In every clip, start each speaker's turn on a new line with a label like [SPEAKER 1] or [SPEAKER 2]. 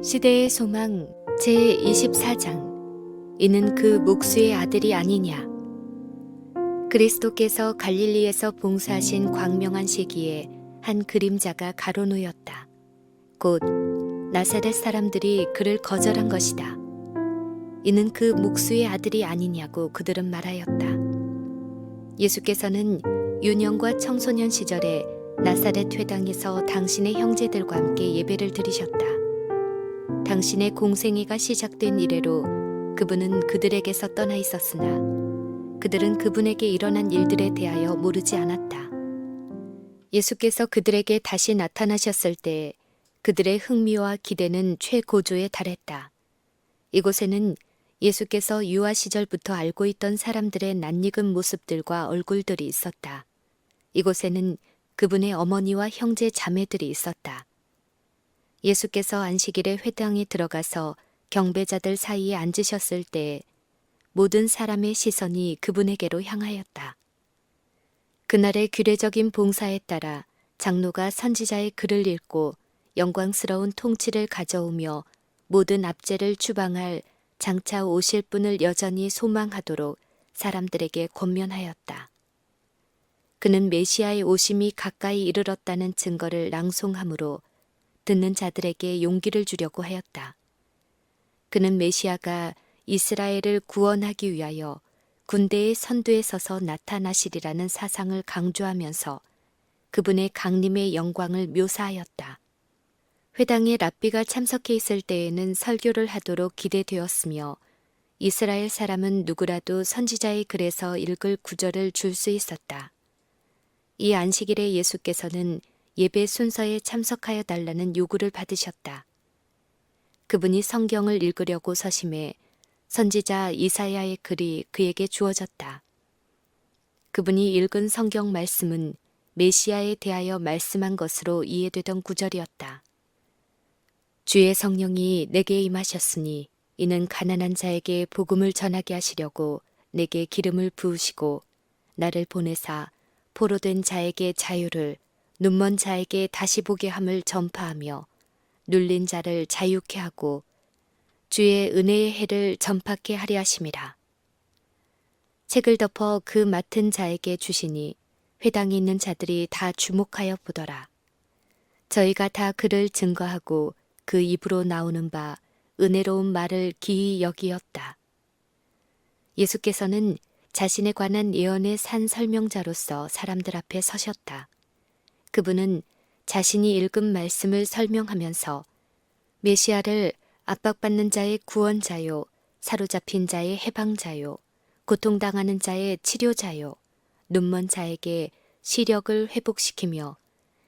[SPEAKER 1] 시대의 소망 제24장 이는 그 목수의 아들이 아니냐 그리스도께서 갈릴리에서 봉사하신 광명한 시기에 한 그림자가 가로놓였다. 곧 나사렛 사람들이 그를 거절한 것이다. 이는 그 목수의 아들이 아니냐고 그들은 말하였다. 예수께서는 유년과 청소년 시절에 나사렛 회당에서 당신의 형제들과 함께 예배를 드리셨다. 당신의 공생애가 시작된 이래로 그분은 그들에게서 떠나 있었으나 그들은 그분에게 일어난 일들에 대하여 모르지 않았다. 예수께서 그들에게 다시 나타나셨을 때 그들의 흥미와 기대는 최고조에 달했다. 이곳에는 예수께서 유아 시절부터 알고 있던 사람들의 낯익은 모습들과 얼굴들이 있었다. 이곳에는 그분의 어머니와 형제 자매들이 있었다. 예수께서 안식일에 회당에 들어가서 경배자들 사이에 앉으셨을 때 모든 사람의 시선이 그분에게로 향하였다. 그날의 규례적인 봉사에 따라 장로가 선지자의 글을 읽고 영광스러운 통치를 가져오며 모든 압제를 추방할 장차 오실 분을 여전히 소망하도록 사람들에게 권면하였다. 그는 메시아의 오심이 가까이 이르렀다는 증거를 낭송함으로 듣는 자들에게 용기를 주려고 하였다. 그는 메시아가 이스라엘을 구원하기 위하여 군대의 선두에 서서 나타나시리라는 사상을 강조하면서 그분의 강림의 영광을 묘사하였다. 회당에 랍비가 참석해 있을 때에는 설교를 하도록 기대되었으며 이스라엘 사람은 누구라도 선지자의 글에서 읽을 구절을 줄 수 있었다. 이 안식일에 예수께서는 예배 순서에 참석하여 달라는 요구를 받으셨다. 그분이 성경을 읽으려고 서심해 선지자 이사야의 글이 그에게 주어졌다. 그분이 읽은 성경 말씀은 메시아에 대하여 말씀한 것으로 이해되던 구절이었다. 주의 성령이 내게 임하셨으니 이는 가난한 자에게 복음을 전하게 하시려고 내게 기름을 부으시고 나를 보내사 포로된 자에게 자유를 눈먼 자에게 다시 보게 함을 전파하며 눌린 자를 자유케 하고 주의 은혜의 해를 전파케 하려 하심이라. 책을 덮어 그 맡은 자에게 주시니 회당에 있는 자들이 다 주목하여 보더라. 저희가 다 그를 증거하고 그 입으로 나오는 바 은혜로운 말을 기이 여기었다. 예수께서는 자신에 관한 예언의 산 설명자로서 사람들 앞에 서셨다. 그분은 자신이 읽은 말씀을 설명하면서 메시아를 압박받는 자의 구원자요, 사로잡힌 자의 해방자요, 고통당하는 자의 치료자요, 눈먼 자에게 시력을 회복시키며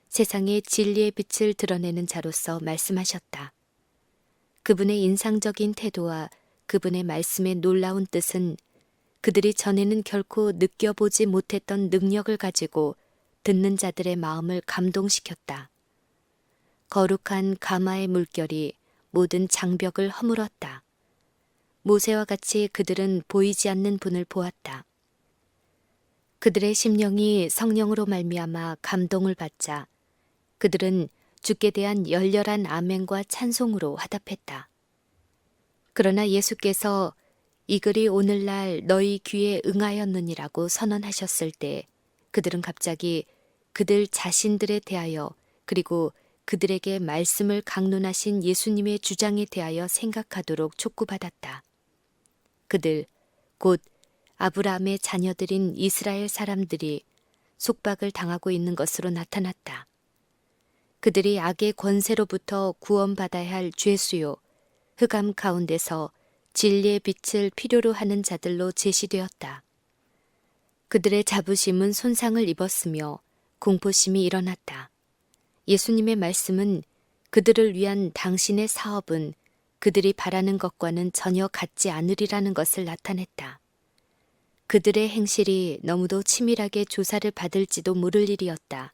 [SPEAKER 1] 세상의 진리의 빛을 드러내는 자로서 말씀하셨다. 그분의 인상적인 태도와 그분의 말씀의 놀라운 뜻은 그들이 전에는 결코 느껴보지 못했던 능력을 가지고 듣는 자들의 마음을 감동시켰다. 거룩한 가마의 물결이 모든 장벽을 허물었다. 모세와 같이 그들은 보이지 않는 분을 보았다. 그들의 심령이 성령으로 말미암아 감동을 받자 그들은 주께 대한 열렬한 아멘과 찬송으로 화답했다. 그러나 예수께서 이 글이 오늘날 너희 귀에 응하였느니라고 선언하셨을 때 그들은 갑자기 그들 자신들에 대하여 그리고 그들에게 말씀을 강론하신 예수님의 주장에 대하여 생각하도록 촉구받았다. 그들, 곧 아브라함의 자녀들인 이스라엘 사람들이 속박을 당하고 있는 것으로 나타났다. 그들이 악의 권세로부터 구원받아야 할 죄수요, 흑암 가운데서 진리의 빛을 필요로 하는 자들로 제시되었다. 그들의 자부심은 손상을 입었으며 공포심이 일어났다. 예수님의 말씀은 그들을 위한 당신의 사업은 그들이 바라는 것과는 전혀 같지 않으리라는 것을 나타냈다. 그들의 행실이 너무도 치밀하게 조사를 받을지도 모를 일이었다.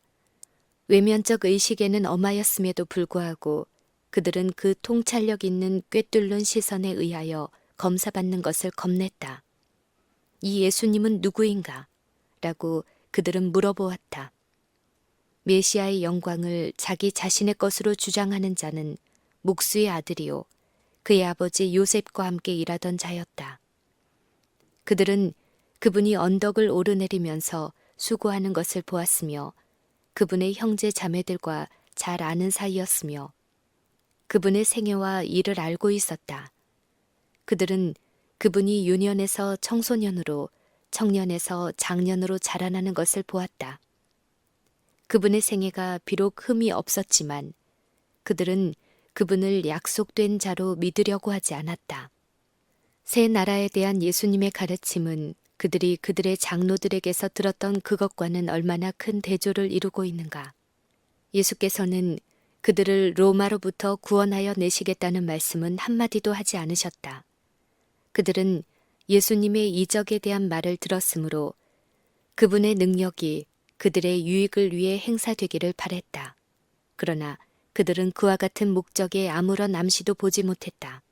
[SPEAKER 1] 외면적 의식에는 엄하였음에도 불구하고 그들은 그 통찰력 있는 꿰뚫는 시선에 의하여 검사받는 것을 겁냈다. 이 예수님은 누구인가? 라고 그들은 물어보았다. 메시아의 영광을 자기 자신의 것으로 주장하는 자는 목수의 아들이요 그의 아버지 요셉과 함께 일하던 자였다. 그들은 그분이 언덕을 오르내리면서 수고하는 것을 보았으며 그분의 형제 자매들과 잘 아는 사이였으며 그분의 생애와 일을 알고 있었다. 그들은 그분이 유년에서 청소년으로 청년에서 장년으로 자라나는 것을 보았다. 그분의 생애가 비록 흠이 없었지만 그들은 그분을 약속된 자로 믿으려고 하지 않았다. 새 나라에 대한 예수님의 가르침은 그들이 그들의 장로들에게서 들었던 그것과는 얼마나 큰 대조를 이루고 있는가. 예수께서는 그들을 로마로부터 구원하여 내시겠다는 말씀은 한마디도 하지 않으셨다. 그들은 예수님의 이적에 대한 말을 들었으므로 그분의 능력이 그들의 유익을 위해 행사되기를 바랬다. 그러나 그들은 그와 같은 목적에 아무런 암시도 보지 못했다.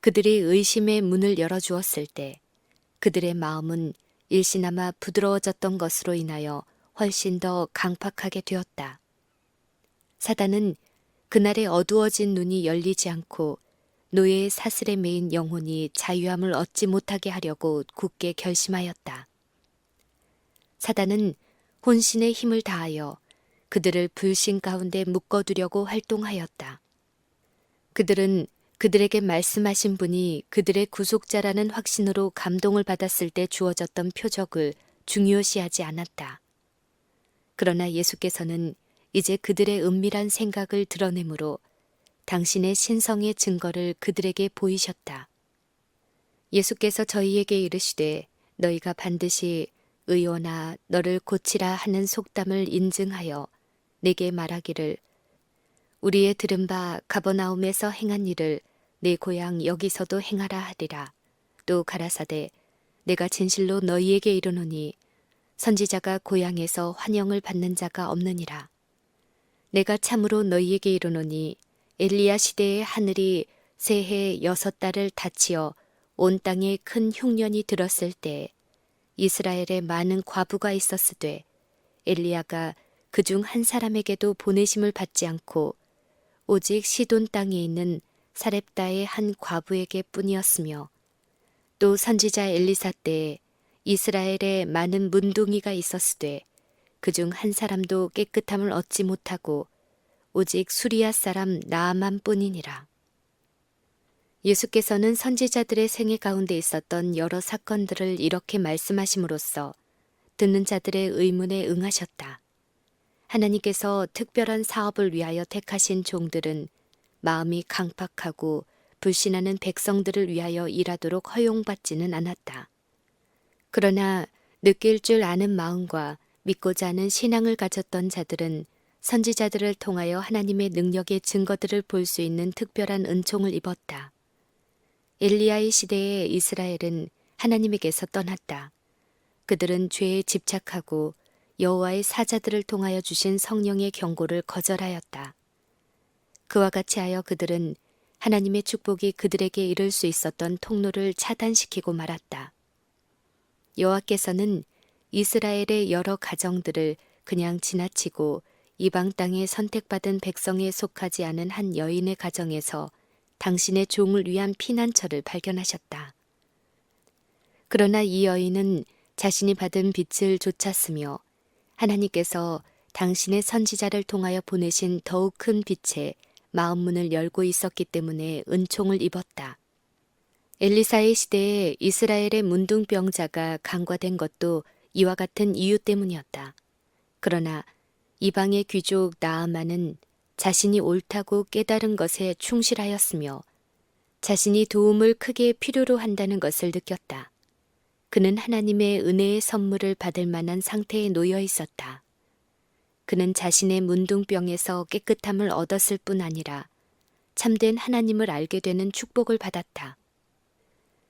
[SPEAKER 1] 그들이 의심의 문을 열어주었을 때 그들의 마음은 일시나마 부드러워졌던 것으로 인하여 훨씬 더 강팍하게 되었다. 사단은 그날의 어두워진 눈이 열리지 않고 노예의 사슬에 매인 영혼이 자유함을 얻지 못하게 하려고 굳게 결심하였다. 사단은 혼신의 힘을 다하여 그들을 불신 가운데 묶어두려고 활동하였다. 그들은 그들에게 말씀하신 분이 그들의 구속자라는 확신으로 감동을 받았을 때 주어졌던 표적을 중요시하지 않았다. 그러나 예수께서는 이제 그들의 은밀한 생각을 드러내므로 당신의 신성의 증거를 그들에게 보이셨다. 예수께서 저희에게 이르시되 너희가 반드시 의원아 너를 고치라 하는 속담을 인증하여 내게 말하기를 우리의 들은 바 가버나움에서 행한 일을 내 고향 여기서도 행하라 하리라. 또 가라사대 내가 진실로 너희에게 이르노니 선지자가 고향에서 환영을 받는 자가 없느니라. 내가 참으로 너희에게 이르노니 엘리야 시대의 하늘이 새해 여섯 달을 닫히어 온 땅에 큰 흉년이 들었을 때 이스라엘에 많은 과부가 있었으되 엘리야가 그 중 한 사람에게도 보내심을 받지 않고 오직 시돈 땅에 있는 사렙다의 한 과부에게 뿐이었으며 또 선지자 엘리사 때에 이스라엘에 많은 문둥이가 있었으되 그 중 한 사람도 깨끗함을 얻지 못하고 오직 수리아 사람 나아만 뿐이니라. 예수께서는 선지자들의 생애 가운데 있었던 여러 사건들을 이렇게 말씀하심으로써 듣는 자들의 의문에 응하셨다. 하나님께서 특별한 사업을 위하여 택하신 종들은 마음이 강팍하고 불신하는 백성들을 위하여 일하도록 허용받지는 않았다. 그러나 느낄 줄 아는 마음과 믿고자 하는 신앙을 가졌던 자들은 선지자들을 통하여 하나님의 능력의 증거들을 볼 수 있는 특별한 은총을 입었다. 엘리야의 시대에 이스라엘은 하나님에게서 떠났다. 그들은 죄에 집착하고 여호와의 사자들을 통하여 주신 성령의 경고를 거절하였다. 그와 같이 하여 그들은 하나님의 축복이 그들에게 이를 수 있었던 통로를 차단시키고 말았다. 여호와께서는 이스라엘의 여러 가정들을 그냥 지나치고 이방 땅에 선택받은 백성에 속하지 않은 한 여인의 가정에서 당신의 종을 위한 피난처를 발견하셨다. 그러나 이 여인은 자신이 받은 빛을 좇았으며 하나님께서 당신의 선지자를 통하여 보내신 더욱 큰 빛에 마음 문을 열고 있었기 때문에 은총을 입었다. 엘리사의 시대에 이스라엘의 문둥병자가 간과된 것도 이와 같은 이유 때문이었다. 그러나 이방의 귀족 나아만은 자신이 옳다고 깨달은 것에 충실하였으며 자신이 도움을 크게 필요로 한다는 것을 느꼈다. 그는 하나님의 은혜의 선물을 받을 만한 상태에 놓여 있었다. 그는 자신의 문둥병에서 깨끗함을 얻었을 뿐 아니라 참된 하나님을 알게 되는 축복을 받았다.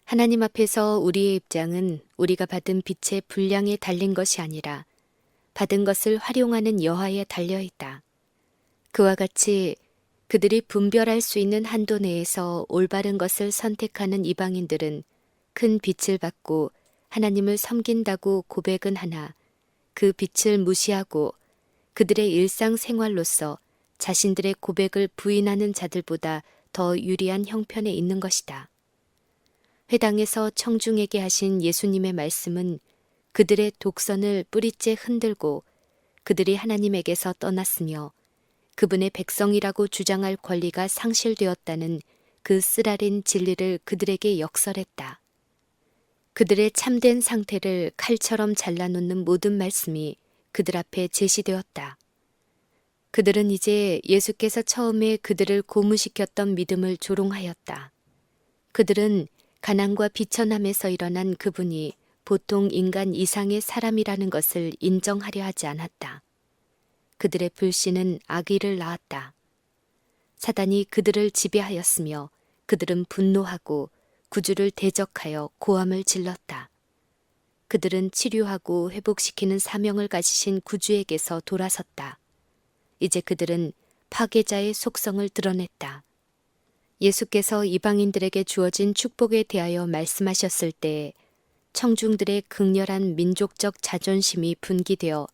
[SPEAKER 1] 하나님 앞에서 우리의 입장은 우리가 받은 빛의 분량에 달린 것이 아니라 받은 것을 활용하는 여하에 달려 있다. 그와 같이 그들이 분별할 수 있는 한도 내에서 올바른 것을 선택하는 이방인들은 큰 빛을 받고 하나님을 섬긴다고 고백은 하나 그 빛을 무시하고 그들의 일상 생활로서 자신들의 고백을 부인하는 자들보다 더 유리한 형편에 있는 것이다. 회당에서 청중에게 하신 예수님의 말씀은 그들의 독선을 뿌리째 흔들고 그들이 하나님에게서 떠났으며 그분의 백성이라고 주장할 권리가 상실되었다는 그 쓰라린 진리를 그들에게 역설했다. 그들의 참된 상태를 칼처럼 잘라놓는 모든 말씀이 그들 앞에 제시되었다. 그들은 이제 예수께서 처음에 그들을 고무시켰던 믿음을 조롱하였다. 그들은 가난과 비천함에서 일어난 그분이 보통 인간 이상의 사람이라는 것을 인정하려 하지 않았다. 그들의 불신은 악의를 낳았다. 사단이 그들을 지배하였으며 그들은 분노하고 구주를 대적하여 고함을 질렀다. 그들은 치료하고 회복시키는 사명을 가지신 구주에게서 돌아섰다. 이제 그들은 파괴자의 속성을 드러냈다. 예수께서 이방인들에게 주어진 축복에 대하여 말씀하셨을 때 청중들의 극렬한 민족적 자존심이 분기되어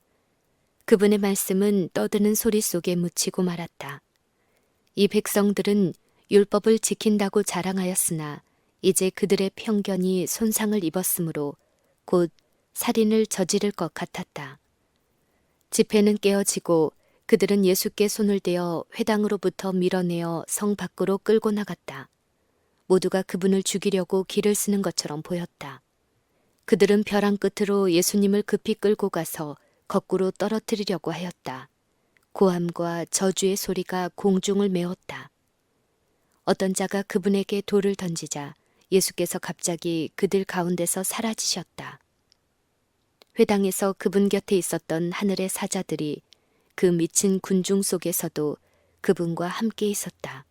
[SPEAKER 1] 그분의 말씀은 떠드는 소리 속에 묻히고 말았다. 이 백성들은 율법을 지킨다고 자랑하였으나 이제 그들의 편견이 손상을 입었으므로 곧 살인을 저지를 것 같았다. 집회는 깨어지고 그들은 예수께 손을 대어 회당으로부터 밀어내어 성 밖으로 끌고 나갔다. 모두가 그분을 죽이려고 길을 쓰는 것처럼 보였다. 그들은 벼랑 끝으로 예수님을 급히 끌고 가서 거꾸로 떨어뜨리려고 하였다. 고함과 저주의 소리가 공중을 메웠다. 어떤 자가 그분에게 돌을 던지자 예수께서 갑자기 그들 가운데서 사라지셨다. 회당에서 그분 곁에 있었던 하늘의 사자들이 그 미친 군중 속에서도 그분과 함께 있었다.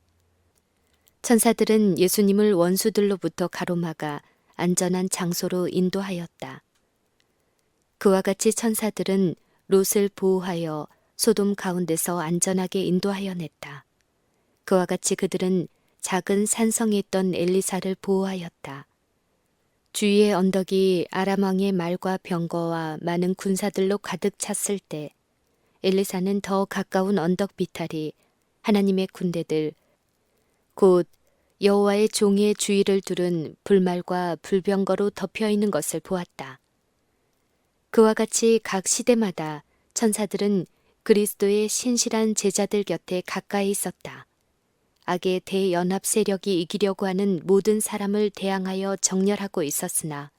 [SPEAKER 1] 천사들은 예수님을 원수들로부터 가로막아 안전한 장소로 인도하였다. 그와 같이 천사들은 롯을 보호하여 소돔 가운데서 안전하게 인도하여 냈다. 그와 같이 그들은 작은 산성에 있던 엘리사를 보호하였다. 주위의 언덕이 아람 왕의 말과 병거와 많은 군사들로 가득 찼을 때 엘리사는 더 가까운 언덕 비탈이 하나님의 군대들 곧 여호와의 종의 주위를 두른 불말과 불병거로 덮여 있는 것을 보았다. 그와 같이 각 시대마다 천사들은 그리스도의 신실한 제자들 곁에 가까이 있었다. 악의 대연합 세력이 이기려고 하는 모든 사람을 대항하여 정렬하고 있었으나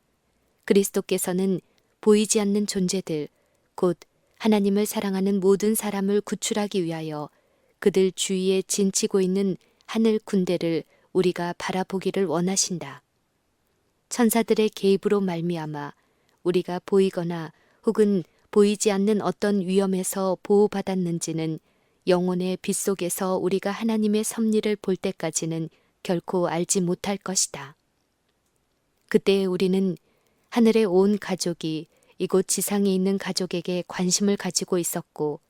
[SPEAKER 1] 그리스도께서는 보이지 않는 존재들, 곧 하나님을 사랑하는 모든 사람을 구출하기 위하여 그들 주위에 진치고 있는 하늘 군대를 우리가 바라보기를 원하신다. 천사들의 개입으로 말미암아 우리가 보이거나 혹은 보이지 않는 어떤 위험에서 보호받았는지는 영혼의 빛 속에서 우리가 하나님의 섭리를 볼 때까지는 결코 알지 못할 것이다. 그때 우리는 하늘의 온 가족이 이곳 지상에 있는 가족에게 관심을 가지고 있었고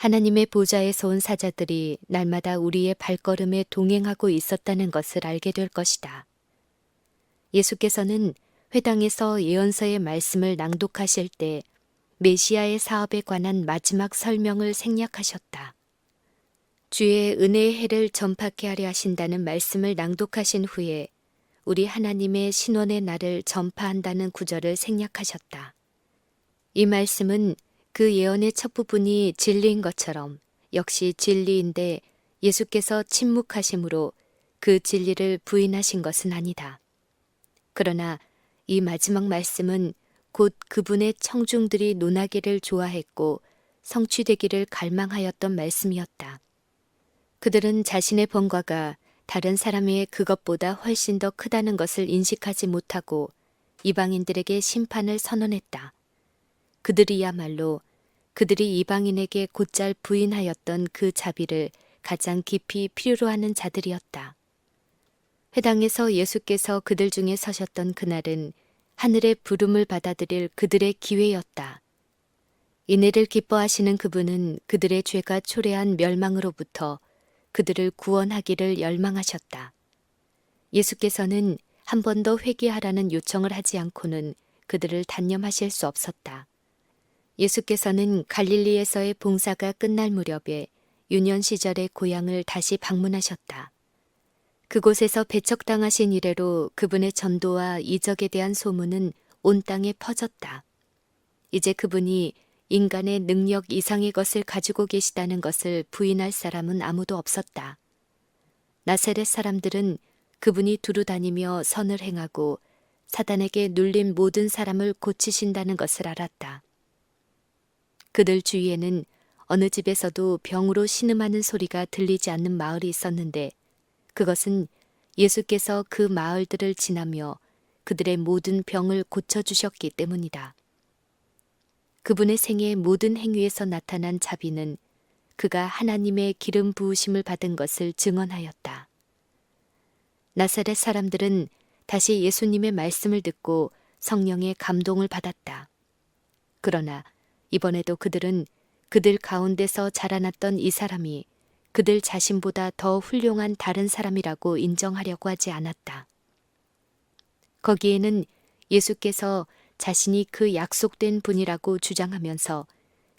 [SPEAKER 1] 하나님의 보좌에서 온 사자들이 날마다 우리의 발걸음에 동행하고 있었다는 것을 알게 될 것이다. 예수께서는 회당에서 예언서의 말씀을 낭독하실 때 메시아의 사업에 관한 마지막 설명을 생략하셨다. 주의 은혜의 해를 전파케 하려 하신다는 말씀을 낭독하신 후에 우리 하나님의 신원의 날을 전파한다는 구절을 생략하셨다. 이 말씀은 그 예언의 첫 부분이 진리인 것처럼 역시 진리인데 예수께서 침묵하심으로 그 진리를 부인하신 것은 아니다. 그러나 이 마지막 말씀은 곧 그분의 청중들이 논하기를 좋아했고 성취되기를 갈망하였던 말씀이었다. 그들은 자신의 번과가 다른 사람의 그것보다 훨씬 더 크다는 것을 인식하지 못하고 이방인들에게 심판을 선언했다. 그들이야말로 그들이 이방인에게 곧잘 부인하였던 그 자비를 가장 깊이 필요로 하는 자들이었다. 회당에서 예수께서 그들 중에 서셨던 그날은 하늘의 부름을 받아들일 그들의 기회였다. 이내를 기뻐하시는 그분은 그들의 죄가 초래한 멸망으로부터 그들을 구원하기를 열망하셨다. 예수께서는 한 번 더 회개하라는 요청을 하지 않고는 그들을 단념하실 수 없었다. 예수께서는 갈릴리에서의 봉사가 끝날 무렵에 유년 시절의 고향을 다시 방문하셨다. 그곳에서 배척당하신 이래로 그분의 전도와 이적에 대한 소문은 온 땅에 퍼졌다. 이제 그분이 인간의 능력 이상의 것을 가지고 계시다는 것을 부인할 사람은 아무도 없었다. 나세렛 사람들은 그분이 두루 다니며 선을 행하고 사단에게 눌린 모든 사람을 고치신다는 것을 알았다. 그들 주위에는 어느 집에서도 병으로 신음하는 소리가 들리지 않는 마을이 있었는데 그것은 예수께서 그 마을들을 지나며 그들의 모든 병을 고쳐주셨기 때문이다. 그분의 생의 모든 행위에서 나타난 자비는 그가 하나님의 기름 부으심을 받은 것을 증언하였다. 나사렛 사람들은 다시 예수님의 말씀을 듣고 성령의 감동을 받았다. 그러나 이번에도 그들은 그들 가운데서 자라났던 이 사람이 그들 자신보다 더 훌륭한 다른 사람이라고 인정하려고 하지 않았다. 거기에는 예수께서 자신이 그 약속된 분이라고 주장하면서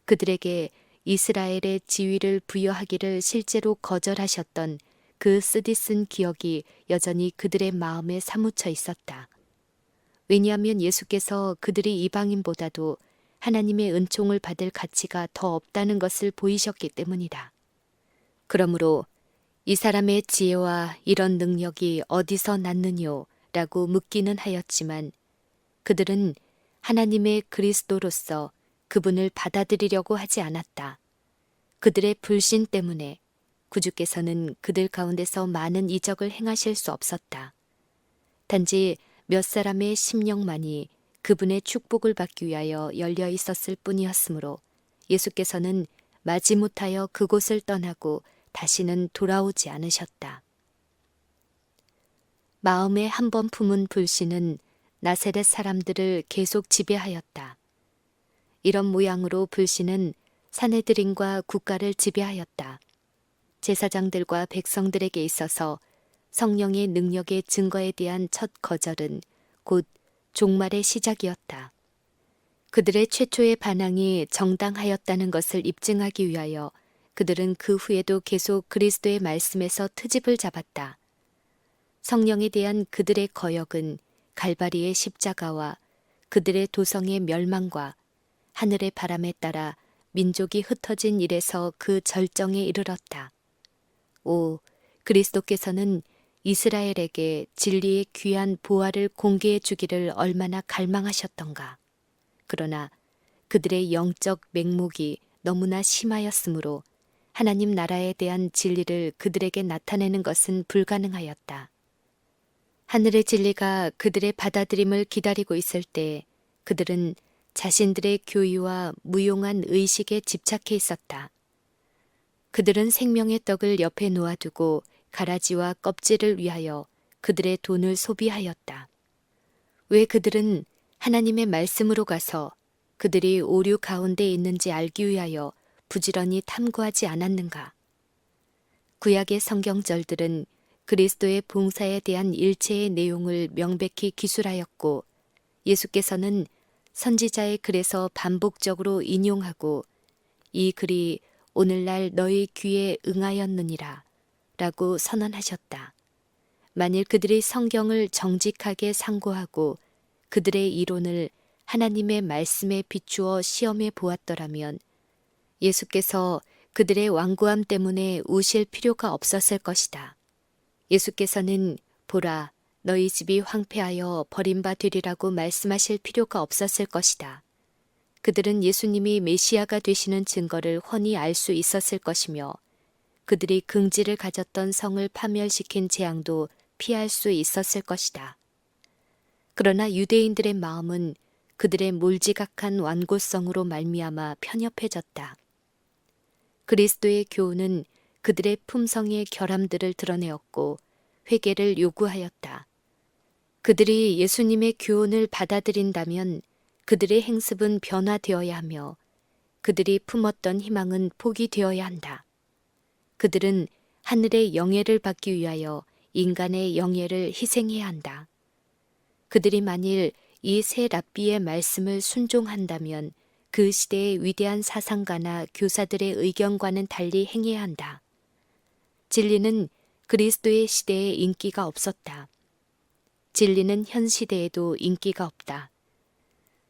[SPEAKER 1] 그들에게 이스라엘의 지위를 부여하기를 실제로 거절하셨던 그 쓰디쓴 기억이 여전히 그들의 마음에 사무쳐 있었다. 왜냐하면 예수께서 그들이 이방인보다도 하나님의 은총을 받을 가치가 더 없다는 것을 보이셨기 때문이다. 그러므로 이 사람의 지혜와 이런 능력이 어디서 났느뇨? 라고 묻기는 하였지만 그들은 하나님의 그리스도로서 그분을 받아들이려고 하지 않았다. 그들의 불신 때문에 구주께서는 그들 가운데서 많은 이적을 행하실 수 없었다. 단지 몇 사람의 심령만이 그분의 축복을 받기 위하여 열려 있었을 뿐이었으므로 예수께서는 마지못하여 그곳을 떠나고 다시는 돌아오지 않으셨다. 마음에 한 번 품은 불신은 나세렛 사람들을 계속 지배하였다. 이런 모양으로 불신은 사내들인과 국가를 지배하였다. 제사장들과 백성들에게 있어서 성령의 능력의 증거에 대한 첫 거절은 곧 종말의 시작이었다. 그들의 최초의 반항이 정당하였다는 것을 입증하기 위하여 그들은 그 후에도 계속 그리스도의 말씀에서 트집을 잡았다. 성령에 대한 그들의 거역은 갈바리의 십자가와 그들의 도성의 멸망과 하늘의 바람에 따라 민족이 흩어진 일에서 그 절정에 이르렀다. 오, 그리스도께서는 이스라엘에게 진리의 귀한 보화를 공개해 주기를 얼마나 갈망하셨던가. 그러나 그들의 영적 맹목이 너무나 심하였으므로 하나님 나라에 대한 진리를 그들에게 나타내는 것은 불가능하였다. 하늘의 진리가 그들의 받아들임을 기다리고 있을 때 그들은 자신들의 교의와 무용한 의식에 집착해 있었다. 그들은 생명의 떡을 옆에 놓아두고 가라지와 껍질을 위하여 그들의 돈을 소비하였다. 왜 그들은 하나님의 말씀으로 가서 그들이 오류 가운데 있는지 알기 위하여 부지런히 탐구하지 않았는가? 구약의 성경절들은 그리스도의 봉사에 대한 일체의 내용을 명백히 기술하였고 예수께서는 선지자의 글에서 반복적으로 인용하고 이 글이 오늘날 너희 귀에 응하였느니라 라고 선언하셨다. 만일 그들이 성경을 정직하게 상고하고 그들의 이론을 하나님의 말씀에 비추어 시험해 보았더라면 예수께서 그들의 완고함 때문에 우실 필요가 없었을 것이다. 예수께서는 보라, 너희 집이 황폐하여 버림바 되리라고 말씀하실 필요가 없었을 것이다. 그들은 예수님이 메시아가 되시는 증거를 훤히 알 수 있었을 것이며 그들이 긍지를 가졌던 성을 파멸시킨 재앙도 피할 수 있었을 것이다. 그러나 유대인들의 마음은 그들의 몰지각한 완고성으로 말미암아 편협해졌다. 그리스도의 교훈은 그들의 품성의 결함들을 드러내었고 회개를 요구하였다. 그들이 예수님의 교훈을 받아들인다면 그들의 행습은 변화되어야 하며 그들이 품었던 희망은 포기되어야 한다. 그들은 하늘의 영예를 받기 위하여 인간의 영예를 희생해야 한다. 그들이 만일 이 새 랍비의 말씀을 순종한다면 그 시대의 위대한 사상가나 교사들의 의견과는 달리 행해야 한다. 진리는 그리스도의 시대에 인기가 없었다. 진리는 현 시대에도 인기가 없다.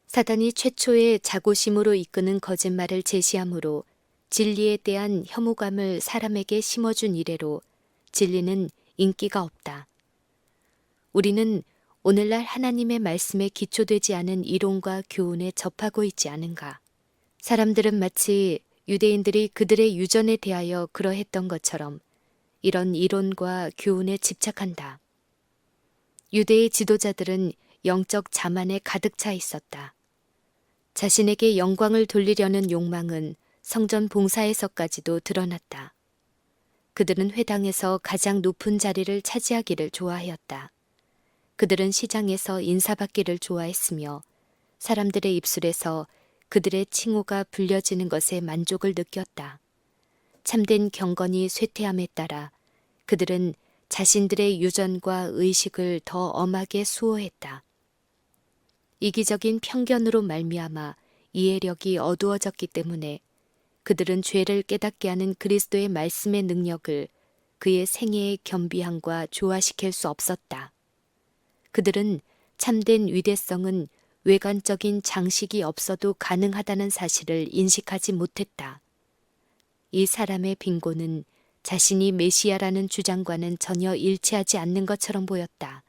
[SPEAKER 1] 사단이 최초의 자고심으로 이끄는 거짓말을 제시함으로 진리에 대한 혐오감을 사람에게 심어준 이래로 진리는 인기가 없다. 우리는 오늘날 하나님의 말씀에 기초되지 않은 이론과 교훈에 접하고 있지 않은가. 사람들은 마치 유대인들이 그들의 유전에 대하여 그러했던 것처럼 이런 이론과 교훈에 집착한다. 유대의 지도자들은 영적 자만에 가득 차 있었다. 자신에게 영광을 돌리려는 욕망은 성전 봉사에서까지도 드러났다. 그들은 회당에서 가장 높은 자리를 차지하기를 좋아하였다. 그들은 시장에서 인사받기를 좋아했으며 사람들의 입술에서 그들의 칭호가 불려지는 것에 만족을 느꼈다. 참된 경건이 쇠퇴함에 따라 그들은 자신들의 유전과 의식을 더 엄하게 수호했다. 이기적인 편견으로 말미암아 이해력이 어두워졌기 때문에 그들은 죄를 깨닫게 하는 그리스도의 말씀의 능력을 그의 생애의 겸비함과 조화시킬 수 없었다. 그들은 참된 위대성은 외관적인 장식이 없어도 가능하다는 사실을 인식하지 못했다. 이 사람의 빈곤은 자신이 메시아라는 주장과는 전혀 일치하지 않는 것처럼 보였다.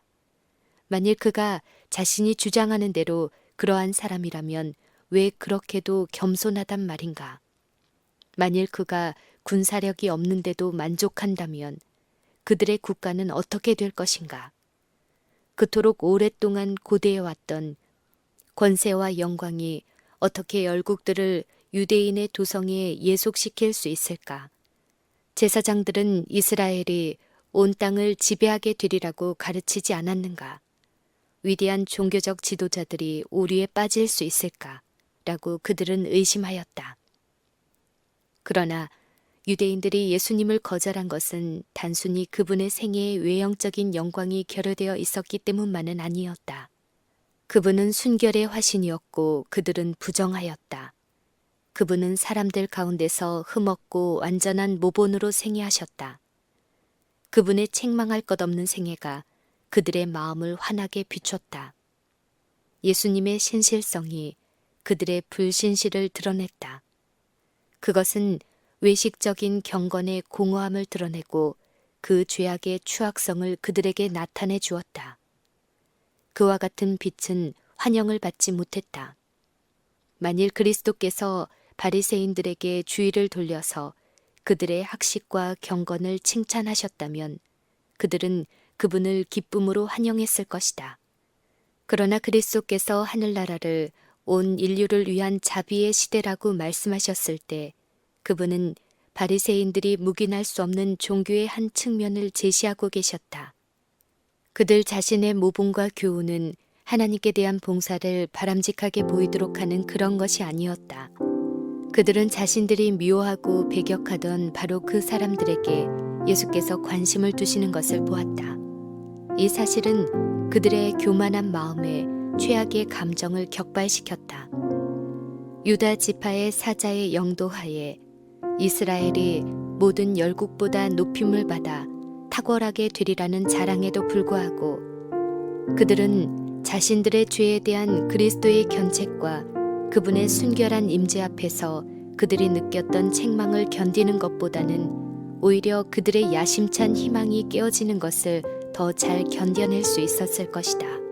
[SPEAKER 1] 만일 그가 자신이 주장하는 대로 그러한 사람이라면 왜 그렇게도 겸손하단 말인가? 만일 그가 군사력이 없는데도 만족한다면 그들의 국가는 어떻게 될 것인가? 그토록 오랫동안 고대해왔던 권세와 영광이 어떻게 열국들을 유대인의 도성에 예속시킬 수 있을까? 제사장들은 이스라엘이 온 땅을 지배하게 되리라고 가르치지 않았는가? 위대한 종교적 지도자들이 오류에 빠질 수 있을까? 라고 그들은 의심하였다. 그러나 유대인들이 예수님을 거절한 것은 단순히 그분의 생애의 외형적인 영광이 결여되어 있었기 때문만은 아니었다. 그분은 순결의 화신이었고 그들은 부정하였다. 그분은 사람들 가운데서 흠없고 완전한 모본으로 생애하셨다. 그분의 책망할 것 없는 생애가 그들의 마음을 환하게 비췄다. 예수님의 신실성이 그들의 불신실을 드러냈다. 그것은 외식적인 경건의 공허함을 드러내고 그 죄악의 추악성을 그들에게 나타내 주었다. 그와 같은 빛은 환영을 받지 못했다. 만일 그리스도께서 바리새인들에게 주의를 돌려서 그들의 학식과 경건을 칭찬하셨다면 그들은 그분을 기쁨으로 환영했을 것이다. 그러나 그리스도께서 하늘나라를 온 인류를 위한 자비의 시대라고 말씀하셨을 때 그분은 바리새인들이 묵인할 수 없는 종교의 한 측면을 제시하고 계셨다. 그들 자신의 모범과 교훈은 하나님께 대한 봉사를 바람직하게 보이도록 하는 그런 것이 아니었다. 그들은 자신들이 미워하고 배격하던 바로 그 사람들에게 예수께서 관심을 두시는 것을 보았다. 이 사실은 그들의 교만한 마음에 최악의 감정을 격발시켰다. 유다 지파의 사자의 영도하에 이스라엘이 모든 열국보다 높임을 받아 탁월하게 되리라는 자랑에도 불구하고 그들은 자신들의 죄에 대한 그리스도의 견책과 그분의 순결한 임재 앞에서 그들이 느꼈던 책망을 견디는 것보다는 오히려 그들의 야심찬 희망이 깨어지는 것을 더 잘 견뎌낼 수 있었을 것이다.